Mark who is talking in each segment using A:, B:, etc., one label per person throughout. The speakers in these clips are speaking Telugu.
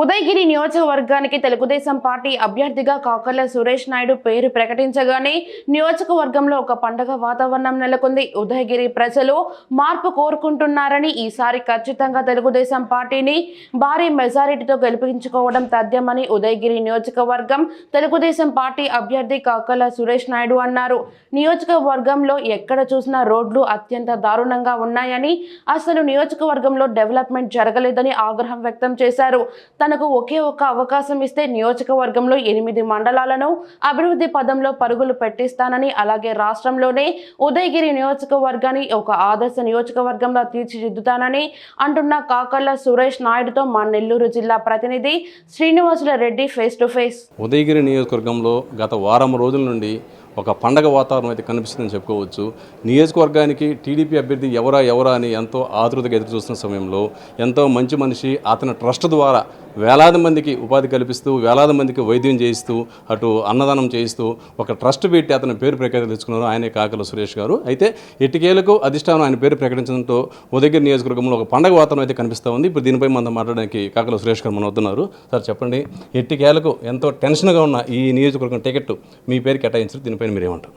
A: ఉదయగిరి నియోజకవర్గానికి తెలుగుదేశం పార్టీ అభ్యర్థిగా కాకర్ల సురేష్ నాయుడు పేరు ప్రకటించగానే నియోజకవర్గంలో ఒక పండగ వాతావరణం నెలకొంది. ఉదయగిరి ప్రజలు మార్పు కోరుకుంటున్నారని ఈసారి ఖచ్చితంగా తెలుగుదేశం పార్టీని భారీ మెజారిటీతో గెలిపించుకోవడం తథ్యమని ఉదయగిరి నియోజకవర్గం తెలుగుదేశం పార్టీ అభ్యర్థి కాకర్ల సురేష్ నాయుడు అన్నారు. నియోజకవర్గంలో ఎక్కడ చూసినా రోడ్లు అత్యంత దారుణంగా ఉన్నాయని అసలు నియోజకవర్గంలో డెవలప్మెంట్ జరగలేదని ఆగ్రహం వ్యక్తం చేశారు. తెలంగాణకు ఒకే ఒక్క అవకాశం ఇస్తే నియోజకవర్గంలో ఎనిమిది మండలాలను అభివృద్ధి పదంలో పరుగులు పెట్టిస్తానని అలాగే రాష్ట్రంలోనే ఉదయగిరి నియోజకవర్గాన్ని ఒక ఆదర్శ నియోజకవర్గంలో తీర్చిదిద్దుతానని అంటున్న కాకర్ల సురేష్ నాయుడుతో మా నెల్లూరు జిల్లా ప్రతినిధి Srinivasula Reddy face to face.
B: Udayagiri నియోజకవర్గంలో గత వారం రోజుల నుండి ఒక పండగ వాతావరణం అయితే కనిపిస్తుందని చెప్పుకోవచ్చు. నియోజకవర్గానికి టీడీపీ అభ్యర్థి ఎవరా ఎవరా అని ఎంతో ఆతృతగా ఎదురు చూస్తున్న సమయంలో ఎంతో మంచి మనిషి అతని ట్రస్ట్ ద్వారా వేలాది మందికి ఉపాధి కల్పిస్తూ వేలాది మందికి వైద్యం చేయిస్తూ అటు అన్నదానం చేయిస్తూ ఒక ట్రస్ట్ పెట్టి అతని పేరు ప్రఖ్యాతి తెచ్చుకున్నారు ఆయనే కాకల సురేష్ గారు. అయితే ఎట్టికేలకు అధిష్టానం ఆయన పేరు ప్రకటించడంతో ఉదయగిరి నియోజకవర్గంలో ఒక పండగ వాతావరణం అయితే కనిపిస్తూ ఉంది. ఇప్పుడు దీనిపై మనం మాట్లాడడానికి కాకల సురేష్ గారు మనం వస్తున్నారు సార్ చెప్పండి ఎట్టికేలకు ఎంతో టెన్షన్గా ఉన్న ఈ నియోజకవర్గం టికెట్ మీ పేరు కేటాయించారు దీనిపైన మీరేమంటారు?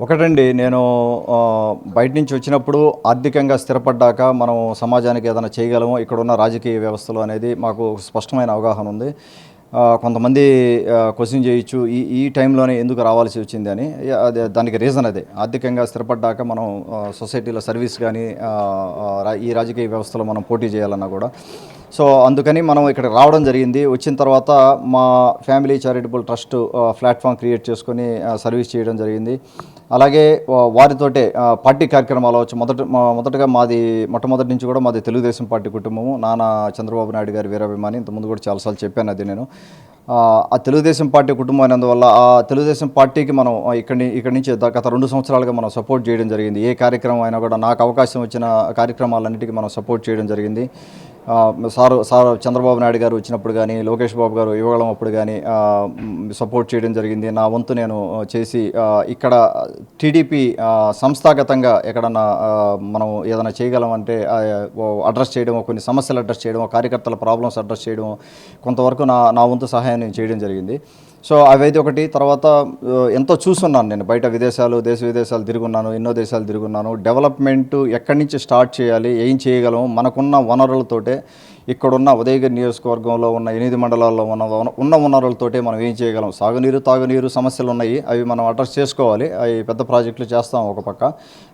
C: ఒకటండి నేను బయట నుంచి వచ్చినప్పుడు ఆర్థికంగా స్థిరపడ్డాక మనం సమాజానికి ఏదైనా చేయగలము ఇక్కడ ఉన్న రాజకీయ వ్యవస్థలు అనేది మాకు స్పష్టమైన అవగాహన ఉంది. కొంతమంది క్వశ్చన్ చేయొచ్చు ఈ ఈ టైంలోనే ఎందుకు రావాల్సి వచ్చింది అని. అదే దానికి రీజన్ అదే. ఆర్థికంగా స్థిరపడ్డాక మనం సొసైటీలో సర్వీస్ కానీ రా- ఈ రాజకీయ వ్యవస్థలో మనం పోటీ చేయాలన్నా కూడా. సో అందుకని మనం ఇక్కడ రావడం జరిగింది. వచ్చిన తర్వాత మా family charitable trust platform create చేసుకొని సర్వీస్ చేయడం జరిగింది. అలాగే వారితోటే పార్టీ కార్యక్రమాలు అవచ్చు మొదట మొదటగా మాది మొట్టమొదటి నుంచి కూడా మాది తెలుగుదేశం పార్టీ కుటుంబము. నాన్న చంద్రబాబు నాయుడు గారి వీరాభిమాని. ఇంతకుముందు కూడా చాలాసార్లు చెప్పాను అది నేను. ఆ, తెలుగుదేశం పార్టీ కుటుంబం అయినందువల్ల ఆ తెలుగుదేశం పార్టీకి మనం ఇక్కడి ఇక్కడి నుంచి గత రెండు సంవత్సరాలుగా మనం సపోర్ట్ చేయడం జరిగింది. ఏ కార్యక్రమం అయినా కూడా నాకు అవకాశం వచ్చిన కార్యక్రమాలన్నిటికీ మనం సపోర్ట్ చేయడం జరిగింది. సార్ సార్ చంద్రబాబు నాయుడు గారు వచ్చినప్పుడు కానీ లోకేష్ బాబు గారు ఇవ్వగలం అప్పుడు కానీ సపోర్ట్ చేయడం జరిగింది. నా వంతు నేను చేసి ఇక్కడ టీడీపీ సంస్థాగతంగా ఎక్కడన్నా మనం ఏదైనా చేయగలం అంటే అడ్రస్ చేయడం కొన్ని సమస్యలు అడ్రస్ చేయడం కార్యకర్తల ప్రాబ్లమ్స్ అడ్రస్ చేయడం కొంతవరకు నా నా వంతు సహాయం నేను చేయడం జరిగింది. సో అవైతే ఒకటి. తర్వాత ఎంతో చూస్తున్నాను నేను. బయట విదేశాలు దేశ విదేశాలు తిరుగున్నాను ఎన్నో దేశాలు తిరుగున్నాను. డెవలప్మెంట్ ఎక్కడి నుంచి స్టార్ట్ చేయాలి ఏం చేయగలం మనకున్న వనరులతోటే ఇక్కడున్న ఉదయగిరి నియోజకవర్గంలో ఉన్న ఎనిమిది మండలాల్లో ఉన్న ఉన్న వనరులతోటే మనం ఏం చేయగలం? సాగునీరు తాగునీరు సమస్యలు ఉన్నాయి. అవి మనం అడ్రస్ చేసుకోవాలి. అవి పెద్ద ప్రాజెక్టులు చేస్తాం ఒక పక్క.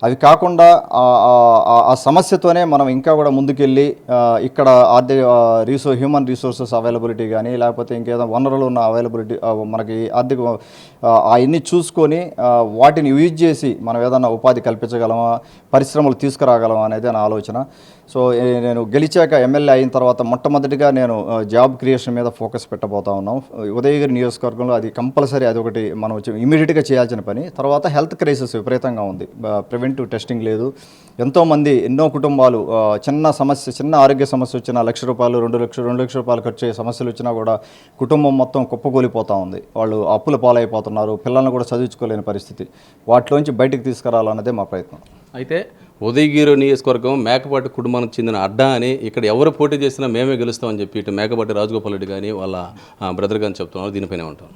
C: అవి కాకుండా ఆ- సమస్యతోనే మనం ఇంకా కూడా ముందుకెళ్ళి ఇక్కడ ఆర్థిక రీసో హ్యూమన్ రిసోర్సెస్ అవైలబిలిటీ కానీ లేకపోతే ఇంకేదో వనరులు ఉన్న అవైలబిలిటీ మనకి ఆర్థిక అవన్నీ చూసుకొని వాటిని యూజ్ చేసి మనం ఏదైనా ఉపాధి కల్పించగలమా? పరిశ్రమలు తీసుకురాగలమా? అనేది నా ఆలోచన. సో నేను గెలిచాక ఎమ్మెల్యే అయిన తర్వాత తర్వాత మొట్టమొదటిగా నేను జాబ్ క్రియేషన్ మీద ఫోకస్ పెట్టబోతా ఉన్నాం. ఉదయగిరి నియోజకవర్గంలో అది కంపల్సరీ అది ఒకటి మనం ఇమీడియట్గా చేయాల్సిన పని. తర్వాత హెల్త్ క్రైసిస్ విపరీతంగా ఉంది. ప్రివెంటివ్ టెస్టింగ్ లేదు. ఎంతోమంది ఎన్నో కుటుంబాలు చిన్న సమస్య చిన్న ఆరోగ్య సమస్య వచ్చినా లక్ష రూపాయలు రెండు లక్షలు రెండు లక్షల రూపాయలు ఖర్చు అయ్యే సమస్యలు వచ్చినా కూడా కుటుంబం మొత్తం కుప్పకూలిపోతూ ఉంది. వాళ్ళు అప్పుల పాలైపోతున్నారు. పిల్లల్ని కూడా చదివించుకోలేని పరిస్థితి. వాటిలోంచి బయటికి తీసుకురావాలన్నదే మా ప్రయత్నం.
B: అయితే ఉదయగిరి నియోజకవర్గం మేకపాటి కుటుంబానికి చెందిన అడ్డా అని ఇక్కడ ఎవరు పోటీ చేసినా మేమే గెలుస్తామని చెప్పి ఇటు మేకపాటి రాజగోపాల్ రెడ్డి కానీ వాళ్ళ బ్రదర్ కానీ చెప్తున్నారు దీనిపైనే ఉంటాం.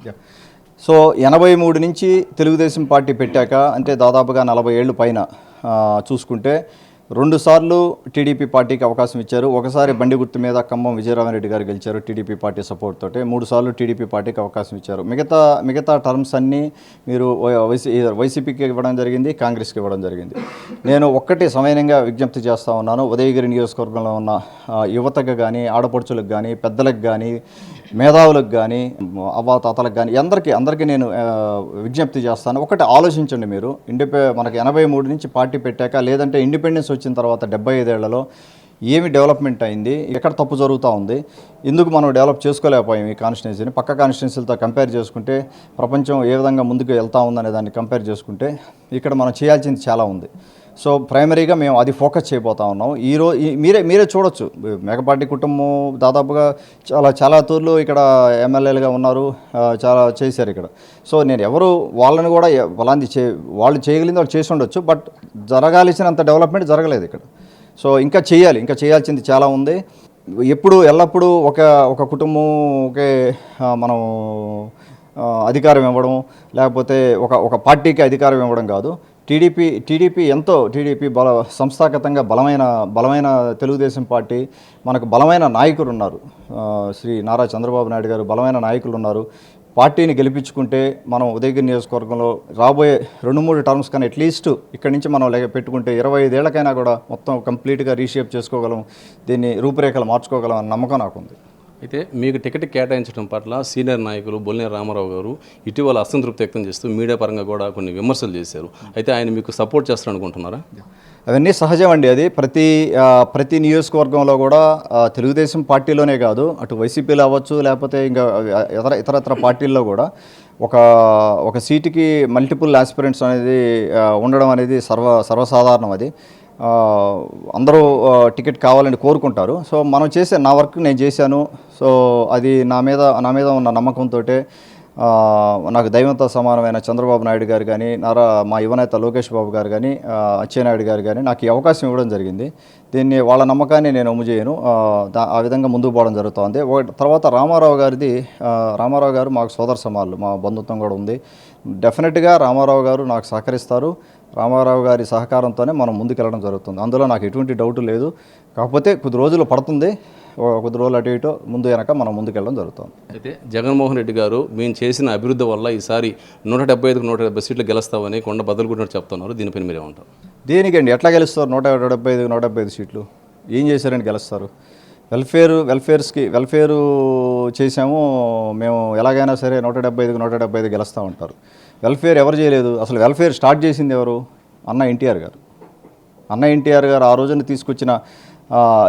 C: సో ఎనభై మూడు నుంచి తెలుగుదేశం పార్టీ పెట్టాక అంటే దాదాపుగా నలభై ఏళ్ళు పైన చూసుకుంటే రెండుసార్లు టీడీపీ పార్టీకి అవకాశం ఇచ్చారు. ఒకసారి బండి గుర్తు మీద ఖమ్మం విజయరామరెడ్డి గారు గెలిచారు టీడీపీ పార్టీ సపోర్ట్ తోటి. మూడు సార్లు టీడీపీ పార్టీకి అవకాశం ఇచ్చారు. మిగతా మిగతా టర్మ్స్ అన్నీ మీరు వై- వైసీ వైసీపీకి ఇవ్వడం జరిగింది కాంగ్రెస్కి ఇవ్వడం జరిగింది. నేను ఒక్కటి సమయంగా విజ్ఞప్తి చేస్తూ ఉన్నాను. ఉదయగిరి నియోజకవర్గంలో ఉన్న యువతకు కానీ ఆడపడుచులకు కానీ పెద్దలకు కానీ మేధావులకు కానీ అవ్వాతాతలకు కానీ అందరికీ అందరికీ నేను విజ్ఞప్తి చేస్తాను. ఒకటి ఆలోచించండి మీరు. ఇండిపె మనకి ఎనభై మూడు నుంచి పార్టీ పెట్టాక లేదంటే ఇండిపెండెన్స్ వచ్చిన తర్వాత డెబ్బై ఐదేళ్ళలో ఏమి డెవలప్మెంట్ అయింది ఎక్కడ తప్పు జరుగుతూ ఉంది ఎందుకు మనం డెవలప్ చేసుకోలేకపోయాం ఈ కాన్స్టిట్యున్సీని? పక్క కాన్స్టిట్యున్సీలతో కంపేర్ చేసుకుంటే ప్రపంచం ఏ విధంగా ముందుకు వెళ్తా ఉందనే దాన్ని కంపేర్ చేసుకుంటే ఇక్కడ మనం చేయాల్సింది చాలా ఉంది. సో ప్రైమరీగా మేము అది ఫోకస్ చేయబోతా ఉన్నాం. ఈరోజు ఈ- మీరే మీరే చూడొచ్చు. మేకపాటి కుటుంబం దాదాపుగా చాలా చాలా తూర్లు ఇక్కడ ఎమ్మెల్యేలుగా ఉన్నారు. చాలా చేశారు ఇక్కడ. సో నేను ఎవరు వాళ్ళని కూడా ఎ- వాళ్ళని చే వాళ్ళు చేయగలిగింది వాళ్ళు చేసి ఉండొచ్చు బట్ జరగాల్సినంత డెవలప్మెంట్ జరగలేదు ఇక్కడ. సో ఇంకా చేయాలి ఇంకా చేయాల్సింది చాలా ఉంది. ఎప్పుడు ఎల్లప్పుడూ ఒక ఒక కుటుంబం ఒకే మనం అధికారం ఇవ్వడం లేకపోతే ఒక ఒక పార్టీకి అధికారం ఇవ్వడం కాదు. టీడీపీ టీడీపీ ఎంతో టీడీపీ బల సంస్థాగతంగా బలమైన బలమైన తెలుగుదేశం పార్టీ మనకు బలమైన నాయకులు ఉన్నారు శ్రీ నారా చంద్రబాబు నాయుడు గారు బలమైన నాయకులు ఉన్నారు పార్టీని గెలిపించుకుంటే మనం ఉదయగిరి నియోజకవర్గంలో రాబోయే రెండు మూడు టర్మ్స్ కానీ అట్లీస్ట్ ఇక్కడి నుంచి మనం లేక పెట్టుకుంటే ఇరవై ఐదేళ్ళకైనా కూడా మొత్తం కంప్లీట్గా రీషేప్ చేసుకోగలం. దీన్ని రూపురేఖలు మార్చుకోగలం అన్న నమ్మకం నాకుంది.
B: అయితే మీకు టికెట్ కేటాయించడం పట్ల సీనియర్ నాయకులు బొల్లిన రామారావు గారు ఇటీవల అసంతృప్తి వ్యక్తం చేస్తూ మీడియా పరంగా కూడా కొన్ని విమర్శలు చేశారు. అయితే ఆయన మీకు సపోర్ట్ చేస్తారు అనుకుంటున్నారా?
C: అవన్నీ సహజం అండి అది. ప్రతి ప్రతి నియోజకవర్గంలో కూడా తెలుగుదేశం పార్టీలోనే కాదు అటు వైసీపీలో అవ్వచ్చు లేకపోతే ఇంకా ఇతర ఇతర ఇతర పార్టీల్లో కూడా ఒక ఒక సీటుకి మల్టిపుల్ ఆస్పిరెంట్స్ అనేది ఉండడం అనేది సర్వ సర్వసాధారణం అది. అందరూ టికెట్ కావాలని కోరుకుంటారు. సో మనం చేసే నా వర్క్ నేను చేశాను. సో అది నా మీద నా మీద ఉన్న నమ్మకంతో నాకు దైవంతో సమానమైన చంద్రబాబు నాయుడు గారు కానీ నారా మా యువనేత లోకేష్ బాబు గారు కానీ అచ్చెనాయుడు అచ్చెన్నాయుడు గారు కానీ నాకు ఈ అవకాశం ఇవ్వడం జరిగింది. దీన్ని వాళ్ళ నమ్మకాన్ని నేను అమ్ము చేయను. ఆ, విధంగా ముందుకు పోవడం జరుగుతోంది. ఒకటి తర్వాత రామారావు గారిది రామారావు గారు మాకు సోదర సమాలు మా బంధుత్వం కూడా ఉంది. డెఫినెట్గా రామారావు గారు నాకు సహకరిస్తారు. రామారావు గారి సహకారంతోనే మనం ముందుకెళ్ళడం జరుగుతుంది. అందులో నాకు ఎటువంటి డౌట్ లేదు. కాకపోతే కొద్ది రోజులు పడుతుంది. కొద్ది రోజులు అటు ఇటు ముందు వెనక మనం ముందుకెళ్ళడం జరుగుతుంది.
B: అయితే జగన్మోహన్ రెడ్డి గారు మేము చేసిన అభివృద్ధి వల్ల ఈసారి నూట డెబ్బై ఐదుకు నూట డెబ్బై సీట్లు గెలుస్తామని కొండ బదులుకుంటున్నట్టు చెప్తున్నారు. దీనిపైన మీరేమంటారు?
C: దేనికండి? ఎట్లా గెలుస్తారు? నూట డెబ్బై ఐదు నూట డెబ్బై ఐదు సీట్లు. ఏం చేశారని గెలుస్తారు? వెల్ఫేర్ వెల్ఫేర్స్కి వెల్ఫేర్ చేసాము మేము ఎలాగైనా సరే నూట డెబ్బై ఐదుకి నూట డెబ్బై ఐదు గెలుస్తూ ఉంటారు. వెల్ఫేర్ ఎవరు చేయలేదు. అసలు వెల్ఫేర్ స్టార్ట్ చేసింది ఎవరు? అన్న ఎన్టీఆర్ గారు. అన్న ఎన్టీఆర్ గారు ఆ రోజున తీసుకొచ్చిన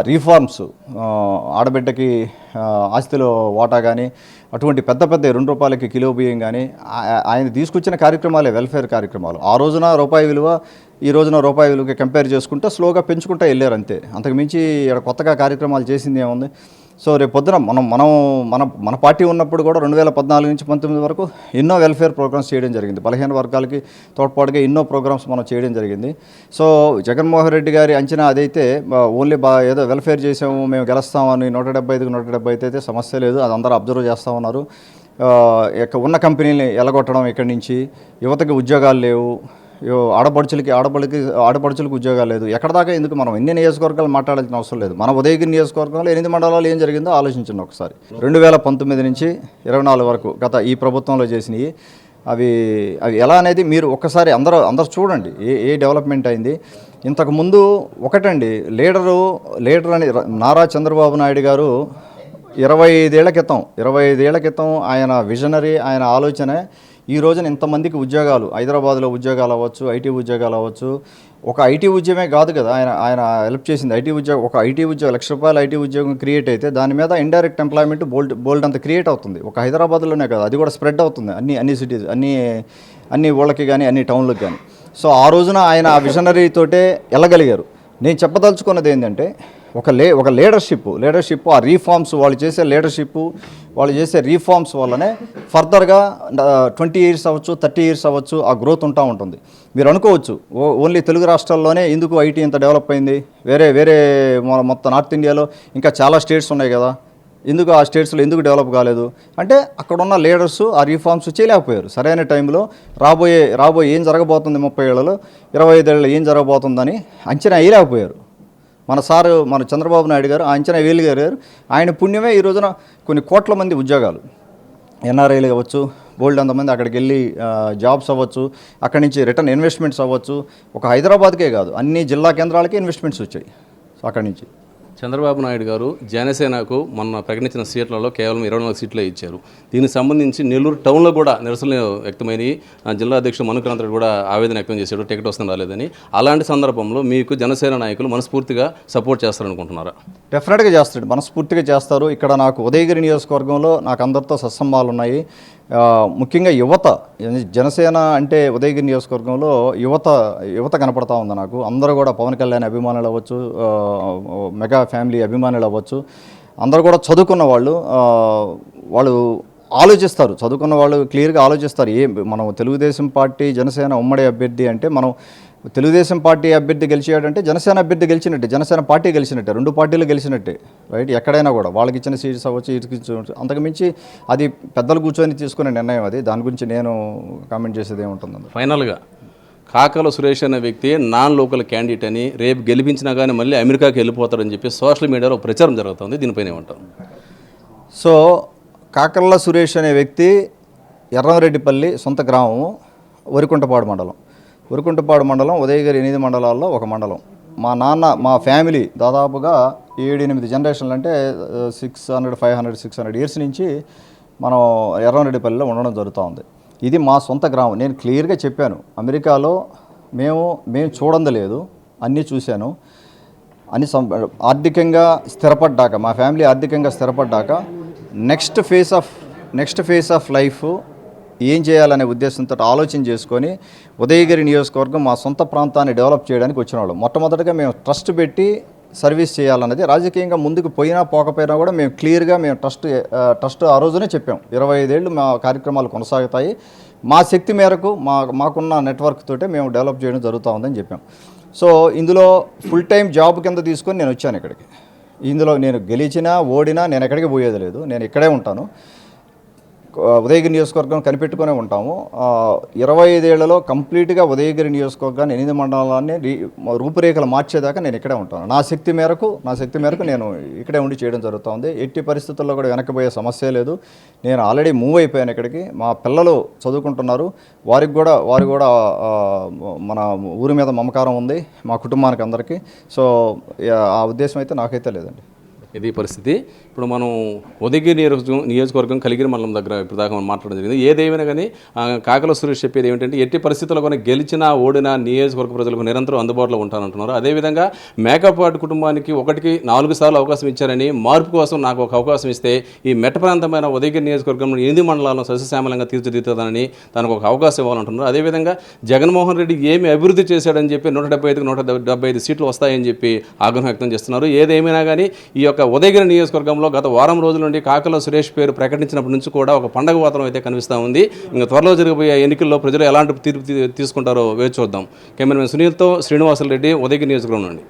C: రీఫార్మ్స్ ఆడబిడ్డకి ఆస్తిలో వాటా కానీ అటువంటి పెద్ద పెద్ద రెండు రూపాయలకి కిలో బియ్యం కానీ ఆయన తీసుకొచ్చిన కార్యక్రమాలే వెల్ఫేర్ కార్యక్రమాలు. ఆ రోజున రూపాయి విలువ ఈ రోజున రూపాయి విలువకి కంపేర్ చేసుకుంటే స్లోగా పెంచుకుంటూ వెళ్ళారు అంతే. అంతకుమించి ఇక్కడ కొత్తగా కార్యక్రమాలు చేసింది ఏముంది? సో రేపు పొద్దున మనం మనం మన మన పార్టీ ఉన్నప్పుడు కూడా రెండు వేల పద్నాలుగు నుంచి పంతొమ్మిది వరకు ఎన్నో వెల్ఫేర్ ప్రోగ్రామ్స్ చేయడం జరిగింది. బలహీన వర్గాలకి తోడ్పాటుగా ఎన్నో ప్రోగ్రామ్స్ మనం చేయడం జరిగింది. సో జగన్మోహన్ రెడ్డి గారి అంచనా అదైతే ఓన్లీ బా ఏదో వెల్ఫేర్ చేసాము మేము గెలుస్తామని నూట డెబ్బై ఐదుకు నూట డెబ్బై ఐదు అయితే సమస్య లేదు. అది అందరూ అబ్జర్వ్ చేస్తూ ఉన్నారు. ఇక ఉన్న కంపెనీని ఎలగొట్టడం ఇక్కడి నుంచి యువతకి ఉద్యోగాలు లేవు. ఆడపడుచులకి ఆడపడికి ఆడపడుచులకు ఉద్యోగాలు లేదు. ఎక్కడ దాకా ఎందుకు మనం ఎన్ని నియోజకవర్గాలు మాట్లాడాల్సిన అవసరం లేదు. మన ఉదయగిరి నియోజకవర్గంలో ఎనిమిది మండలాలు ఏం జరిగిందో ఆలోచించండి ఒకసారి. రెండు వేల పంతొమ్మిది నుంచి ఇరవై నాలుగు వరకు గత ఈ ప్రభుత్వంలో చేసినవి అవి అవి ఎలా అనేది మీరు ఒక్కసారి అందరూ అందరూ చూడండి. ఏ ఏ డెవలప్మెంట్ అయింది? ఇంతకుముందు ఒకటండి లీడరు లీడర్ అని నారా చంద్రబాబు నాయుడు గారు ఇరవై ఐదేళ్ళ క్రితం ఇరవై ఐదేళ్ళ క్రితం ఆయన విజనరీ ఆయన ఆలోచనే ఈ రోజున ఇంతమందికి ఉద్యోగాలు హైదరాబాద్లో ఉద్యోగాలు అవ్వచ్చు ఐటీ ఉద్యోగాలు అవ్వచ్చు. ఒక ఐటీ ఉద్యోగమే కాదు కదా ఆయన ఆయన హెల్ప్ చేసింది. ఐటీ ఉద్యోగం ఒక ఐటీ ఉద్యోగం లక్ష రూపాయల ఐటీ ఉద్యోగం క్రియేట్ అయితే దాని మీద ఇండైరెక్ట్ ఎంప్లాయ్మెంట్ బోల్డ్ బోల్డ్ అంత క్రియేట్ అవుతుంది. ఒక హైదరాబాద్లోనే కాదు అది కూడా స్ప్రెడ్ అవుతుంది. అన్ని అన్ని సిటీస్ అన్ని అన్ని ఊళ్ళకి కానీ అన్ని టౌన్లకు కానీ సో ఆ రోజున ఆయన ఆ విజనరీతోటే వెళ్ళగలిగారు నేను చెప్పదలుచుకున్నది ఏంటంటే ఒక లే ఒక లీడర్షిప్ లీడర్షిప్ ఆ రీఫార్మ్స్ వాళ్ళు చేసే లీడర్షిప్ వాళ్ళు చేసే రీఫార్మ్స్ వల్లనే ఫర్దర్గా ట్వంటీ ఇయర్స్ అవ్వచ్చు థర్టీ ఇయర్స్ అవ్వచ్చు ఆ గ్రోత్ ఉంటా ఉంటుంది. మీరు అనుకోవచ్చు ఓ- ఓన్లీ తెలుగు రాష్ట్రాల్లోనే ఎందుకు ఐటీ ఇంత డెవలప్ అయింది? వేరే వేరే మొ- మొత్తం నార్త్ ఇండియాలో ఇంకా చాలా స్టేట్స్ ఉన్నాయి కదా. ఎందుకు ఆ స్టేట్స్లో ఎందుకు డెవలప్ కాలేదు? అంటే అక్కడ ఉన్న లీడర్స్ ఆ రీఫార్మ్స్ చేయలేకపోయారు. సరైన టైంలో రాబోయే రాబోయే ఏం జరగబోతుంది ముప్పై ఏళ్ళలో? ఇరవై ఐదేళ్ళలో ఏం జరగబోతుందని అంచనా వేయలేకపోయారు. మన సారు మన చంద్రబాబు నాయుడు గారు అంచనా వేలు గారు ఆయన పుణ్యమే ఈ రోజున కొన్ని కోట్ల మంది ఉద్యోగాలు. ఎన్ఆర్ఐలు కావచ్చు బోల్డ్ అంతమంది అక్కడికి వెళ్ళి జాబ్స్ అవ్వచ్చు అక్కడి నుంచి రిటర్న్ ఇన్వెస్ట్మెంట్స్ అవ్వచ్చు. ఒక హైదరాబాద్కే కాదు అన్ని జిల్లా కేంద్రాలకే ఇన్వెస్ట్మెంట్స్ వచ్చాయి. సో అక్కడి నుంచి.
B: చంద్రబాబు నాయుడు గారు జనసేనకు మొన్న ప్రకటించిన సీట్లలో కేవలం ఇరవై నాలుగు సీట్లే ఇచ్చారు. దీనికి సంబంధించి నెల్లూరు టౌన్లో కూడా నిరసనలు వ్యక్తమైనవి జిల్లా అధ్యక్షుడు మనుక్రాంత్ కూడా ఆవేదన వ్యక్తం చేశాడు. టికెట్ వస్తుంది రాలేదని. అలాంటి సందర్భంలో మీకు జనసేన నాయకులు మనస్ఫూర్తిగా సపోర్ట్ చేస్తారనుకుంటున్నారా?
C: డెఫినెట్గా చేస్తాడు. మనస్ఫూర్తిగా చేస్తారు. ఇక్కడ నాకు ఉదయగిరి నియోజకవర్గంలో నాకు అందరితో సత్సంబాలు ఉన్నాయి ముఖ్యంగా యువత జనసేన అంటే ఉదయగిరి నియోజకవర్గంలో యువత యువత కనపడతా ఉంది నాకు. అందరూ కూడా పవన్ కళ్యాణ్ అభిమానులు అవ్వచ్చు మెగా ఫ్యామిలీ అభిమానులు అవ్వచ్చు. అందరూ కూడా చదువుకున్న వాళ్ళు వాళ్ళు ఆలోచిస్తారు. చదువుకున్న వాళ్ళు క్లియర్గా ఆలోచిస్తారు. ఏ మనం తెలుగుదేశం పార్టీ జనసేన ఉమ్మడి అభ్యర్థి అంటే మనం తెలుగుదేశం పార్టీ అభ్యర్థి గెలిచాడంటే జనసేన అభ్యర్థి గెలిచినట్టే జనసేన పార్టీ గెలిచినట్టే రెండు పార్టీలు గెలిచినట్టే రైట్ ఎక్కడైనా కూడా వాళ్ళకి ఇచ్చిన సీట్స్ అవ్వచ్చు ఇచ్చిన- అంతకుమించి అది పెద్దలు కూర్చొని తీసుకునే నిర్ణయం అది. దాని గురించి నేను కామెంట్ చేసేది ఏముంటుంది
B: ఫైనల్గా కాకల సురేష్ అనే వ్యక్తి నాన్ లోకల్ క్యాండిడేట్ అని రేపు గెలిపించినా కానీ మళ్ళీ అమెరికాకి వెళ్ళిపోతారని చెప్పి సోషల్ మీడియాలో ప్రచారం జరుగుతుంది. దీనిపైన ఏమంటారు
C: సో కాకర్ల సురేష్ అనే వ్యక్తి ఎర్రంరెడ్డిపల్లి సొంత గ్రామము వరికుంటపాడు మండలం. ఉరుకుంటపాడు మండలం ఉదయగిరి ఎనిమిది మండలాల్లో ఒక మండలం. మా నాన్న మా ఫ్యామిలీ దాదాపుగా ఏడు ఎనిమిది జనరేషన్లు అంటే six hundred five hundred six hundred years నుంచి మనం ఎర్రంరెడ్డిపల్లిలో ఉండడం జరుగుతూ ఉంది ఇది మా సొంత గ్రామం. నేను క్లియర్గా చెప్పాను. అమెరికాలో మేము మేము చూడందలేదు అన్నీ చూశాను. అన్ని సం ఆర్థికంగా స్థిరపడ్డాక మా ఫ్యామిలీ ఆర్థికంగా స్థిరపడ్డాక next phase of next phase of life ఏం చేయాలనే ఉద్దేశంతో ఆలోచన చేసుకొని ఉదయగిరి నియోజకవర్గం మా సొంత ప్రాంతాన్ని డెవలప్ చేయడానికి వచ్చిన వాళ్ళు మొట్టమొదటిగా మేము ట్రస్ట్ పెట్టి సర్వీస్ చేయాలన్నది రాజకీయంగా ముందుకు పోయినా పోకపోయినా కూడా మేము క్లియర్గా మేము ట్రస్ట్ ట్రస్ట్ ఆ రోజునే చెప్పాం. ఇరవై ఐదేళ్ళు మా కార్యక్రమాలు కొనసాగుతాయి. మా శక్తి మేరకు మా మాకున్న నెట్వర్క్ తోటే మేము డెవలప్ చేయడం జరుగుతూ ఉందని చెప్పాం. సో ఇందులో ఫుల్ టైం జాబ్ కింద తీసుకొని నేను వచ్చాను ఇక్కడికి. ఇందులో నేను గెలిచినా ఓడినా నేను ఎక్కడికి పోయేది లేదు. నేను ఇక్కడే ఉంటాను. ఉదయగిరి నియోజకవర్గం కనిపెట్టుకునే ఉంటాము. ఇరవై ఐదేళ్ళలో కంప్లీట్గా ఉదయగిరి నియోజకవర్గాన్ని ఎనిమిది మండలాన్ని రీ- రూపురేఖలు మార్చేదాకా నేను ఇక్కడే ఉంటాను. నా శక్తి మేరకు నా శక్తి మేరకు నేను ఇక్కడే ఉండి చేయడం జరుగుతుంది. ఎట్టి పరిస్థితుల్లో కూడా వెనకపోయే సమస్య లేదు. నేను ఆల్రెడీ మూవ్ అయిపోయాను ఇక్కడికి. మా పిల్లలు చదువుకుంటున్నారు. వారికి కూడా వారు కూడా మన ఊరి మీద మమకారం ఉంది మా కుటుంబానికి అందరికీ. సో ఆ ఉద్దేశం అయితే నాకైతే లేదండి.
B: ఇది పరిస్థితి. ఇప్పుడు మనం ఉదయగిరి నియోజకవర్గం నియోజకవర్గం కలిగిరి మండలం దగ్గర ఇప్పుడు దాకా మనం మాట్లాడడం జరిగింది. ఏదేమైనా కానీ కాకల సురేష్ చెప్పేది ఏమిటంటే ఎట్టి పరిస్థితుల్లో కానీ గెలిచినా ఓడినా నియోజకవర్గ ప్రజలకు నిరంతరం అందుబాటులో ఉంటానంటున్నారు. అదేవిధంగా మేకపాటి కుటుంబానికి ఒకటికి నాలుగు సార్లు అవకాశం ఇచ్చారని మార్పు కోసం నాకు ఒక అవకాశం ఇస్తే ఈ మెట్ట ప్రాంతమైన ఉదయగిరి నియోజకవర్గంలో ఎనిమిది మండలాలను సస్యశ్యామలంగా తీర్చిదిద్దుతానని తనకు ఒక అవకాశం ఇవ్వాలంటున్నారు. అదేవిధంగా జగన్మోహన్ రెడ్డి ఏమి అభివృద్ధి చేశాడని చెప్పి నూట డెబ్బై ఐదుకి నూట డెబ్బై ఐదు సీట్లు వస్తాయని చెప్పి ఆగ్రహం వ్యక్తం చేస్తున్నారు. ఏదేమైనా కానీ ఈ యొక్క ఉదయగిరి నియోజకవర్గంలో గత వారం రోజుల నుండి కాకల సురేష్ పేరు ప్రకటించినప్పటి నుంచి కూడా ఒక పండగ వాతావరణం అయితే కనిపిస్తూ ఉంది. ఇంకా త్వరలో జరగబోయే ఎన్నికల్లో ప్రజలు ఎలాంటి తీర్పు తీసుకుంటారో వేచి చూద్దాం. కెమెరామెన్ సునీల్తో శ్రీనివాసరెడ్డి ఉదయగిరి నియోజకవర్గం నుండి.